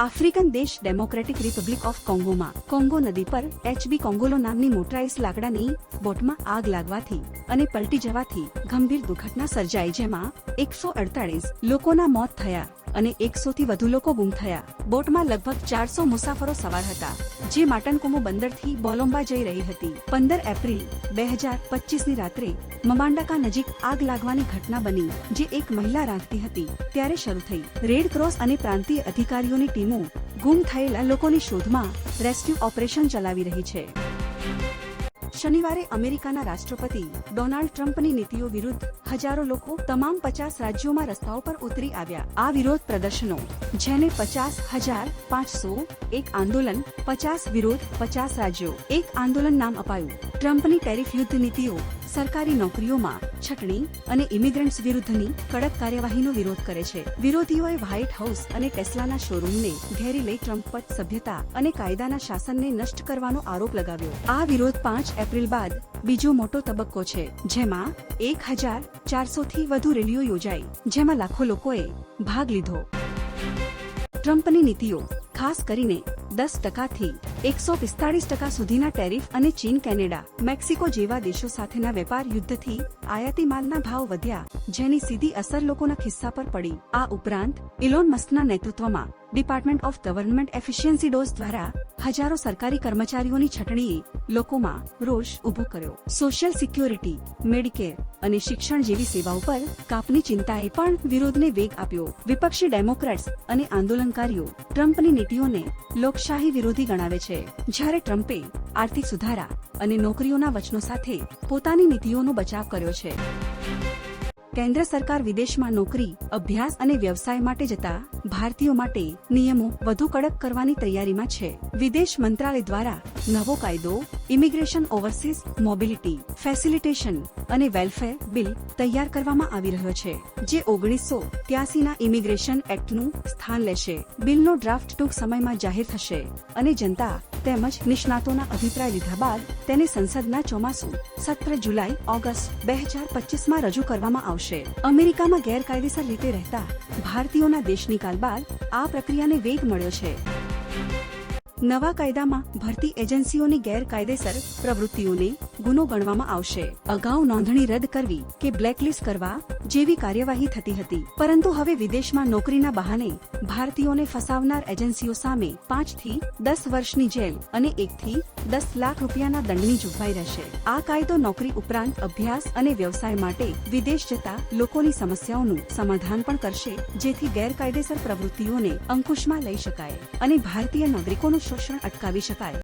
African દેશ democratic republic of કોંગોમાં. Congo નદી પર એચબી કોંગોલો નામની મોટરાઇઝ લાકડાની બોટમાં આગ લાગવાથી અને પલટી જવાથી ગંભીર દુર્ઘટના સર્જાઈ જેમાં એકસો અડતાળીસ લોકોના મોત થયા. અને એકસોથી વધુ લોકો ગુમ થયા. બોટમાં લગભગ ચારસો મુસાફરો સવાર હતા, જે માટનકોમો બંદરથી બોલોમ્બા જઈ રહી હતી. પંદર એપ્રિલ બે હજાર પચીસની રાત્રે મમાંડાકા નજીક આગ લાગવાની ઘટના બની, જે એક મહિલા રાંધતી હતી. ત્યારે શરૂ થઈ. રેડ ક્રોસ અને પ્રાંતીય અધિકારીઓની ટીમો ગુમ થયેલા લોકોની શોધમાં રેસ્ક્યુ ઓપરેશન ચલાવી રહી છે. શનિવારે અમેરિકાના રાષ્ટ્રપતિ ડોનાલ્ડ ટ્રમ્પની નીતિઓ વિરુદ્ધ હજારો લોકો તમામ પચાસ રાજ્યોમાં રસ્તાઓ પર ઉતરી આવ્યા. આ વિરોધ પ્રદર્શનો, જેને પચાસ હજાર પાંચસો એક આંદોલન, પચાસ વિરોધ, પચાસ રાજ્યો, એક આંદોલન નામ અપાયું. ટ્રમ્પની ટેરિફ યુદ્ધ નીતિઓ સરકારી નોકરીઓમાં છટણી અને ઇમિગ્રન્ટ્સ વિરુદ્ધની કડક કાર્યવાહીનો વિરોધ કરે છે. વિરોધીઓએ વ્હાઇટ હાઉસ અને ટેસ્લાના શોરૂમને ઘેરી લઈ ટ્રમ્પ પર સભ્યતા અને કાયદાના શાસનને નષ્ટ કરવાનો આરોપ લગાવ્યો. આ વિરોધ પાંચ એપ્રિલ બાદ બીજો મોટો તબક્કો છે, જેમાં એક હજાર ચારસો થી વધુ રેલીઓ યોજાઈ, જેમાં લાખો લોકોએ ભાગ લીધો. ટ્રમ્પની નીતિઓ ખાસ કરીને દસ ટકાથી એકસો પિસ્તાળીસ ટકા સુધીના ટેરિફ અને ચીન કેનેડા મેક્સિકો જેવા દેશો સાથેના વેપાર યુદ્ધથી આયાતી માલના ભાવ વધ્યા, જેની સીધી અસર લોકોના ખિસ્સા પર પડી. આ ઉપરાંત, ઇલોન મસ્કના નેતૃત્વમાં department of government efficiency DOGE દ્વારા હજારો સરકારી કર્મચારીઓની છટણીએ લોકોમાં રોષ ઊભો કર્યો. સોશિયલ સિક્યોરિટી, મેડિકેર અને શિક્ષણ જેવી સેવાઓ પર કાપની ચિંતાએ પણ વિરોધને વેગ આપ્યો. વિપક્ષી ડેમોક્રેટ્સ અને આંદોલનકારીઓ ટ્રમ્પની નીતિઓને લોકશાહી વિરોધી ગણાવે છે. જ્યારે ટ્રમ્પે આર્થિક સુધારા અને નોકરીઓના વચનો સાથે પોતાની નીતિઓનો બચાવ કર્યો છે. કેન્દ્ર સરકાર વિદેશમાં નોકરી, અભ્યાસ અને વ્યવસાય માટે જતા ભારતીયો માટે નિયમો વધુ કડક કરવાની તૈયારીમાં છે. વિદેશ મંત્રાલય દ્વારા નવો કાયદો ઇમિગ્રેશન ઓવરસીઝ મોબિલિટી ફેસિલિટેશન અને વેલફેર બિલ તૈયાર કરવામાં આવી રહ્યો છે, જે ઓગણીસો ત્યાસીના ઇમિગ્રેશન એક્ટનું સ્થાન લેશે. બિલનો ડ્રાફ્ટ ટૂંક સમયમાં જાહેર થશે અને જનતા તેમજ નિષ્ણાતોના અભિપ્રાય લીધા બાદ તેને સંસદના ચોમાસું, સત્ર જુલાઈ, ઓગસ્ટ બે હજાર પચીસમાં રજૂ કરવામાં આવશે. અમેરિકામાં ગેરકાયદેસર રીતે રહેતા ભારતીયોના દેશનિકાલ બાદ આ પ્રક્રિયાને વેગ મળ્યો છે. નવા કાયદામાં ભરતી એજન્સીઓની ગેરકાયદેસર પ્રવૃત્તિઓને ગુનો ગણવામાં આવશે. અગાઉ નોંધણી રદ કરવી કે બ્લેકલિસ્ટ કરવા જેવી કાર્યવાહી થતી હતી. પરંતુ હવે વિદેશમાં નોકરીના બહાને ભારતીયોને ફસાવનાર એજન્સીઓ સામે પાંચથી દસ વર્ષની જેલ અને એક થી દસ લાખ રૂપિયાના દંડની જોગવાઈ રહેશે. આ કાયદો નોકરી ઉપરાંત અભ્યાસ અને વ્યવસાય માટે વિદેશ જતા લોકોની સમસ્યાઓનું સમાધાન પણ કરશે, જેથી ગેરકાયદેસર પ્રવૃત્તિઓને અંકુશમાં લઈ શકાય અને ભારતીય નાગરિકોનું શોષણ અટકાવી શકાય.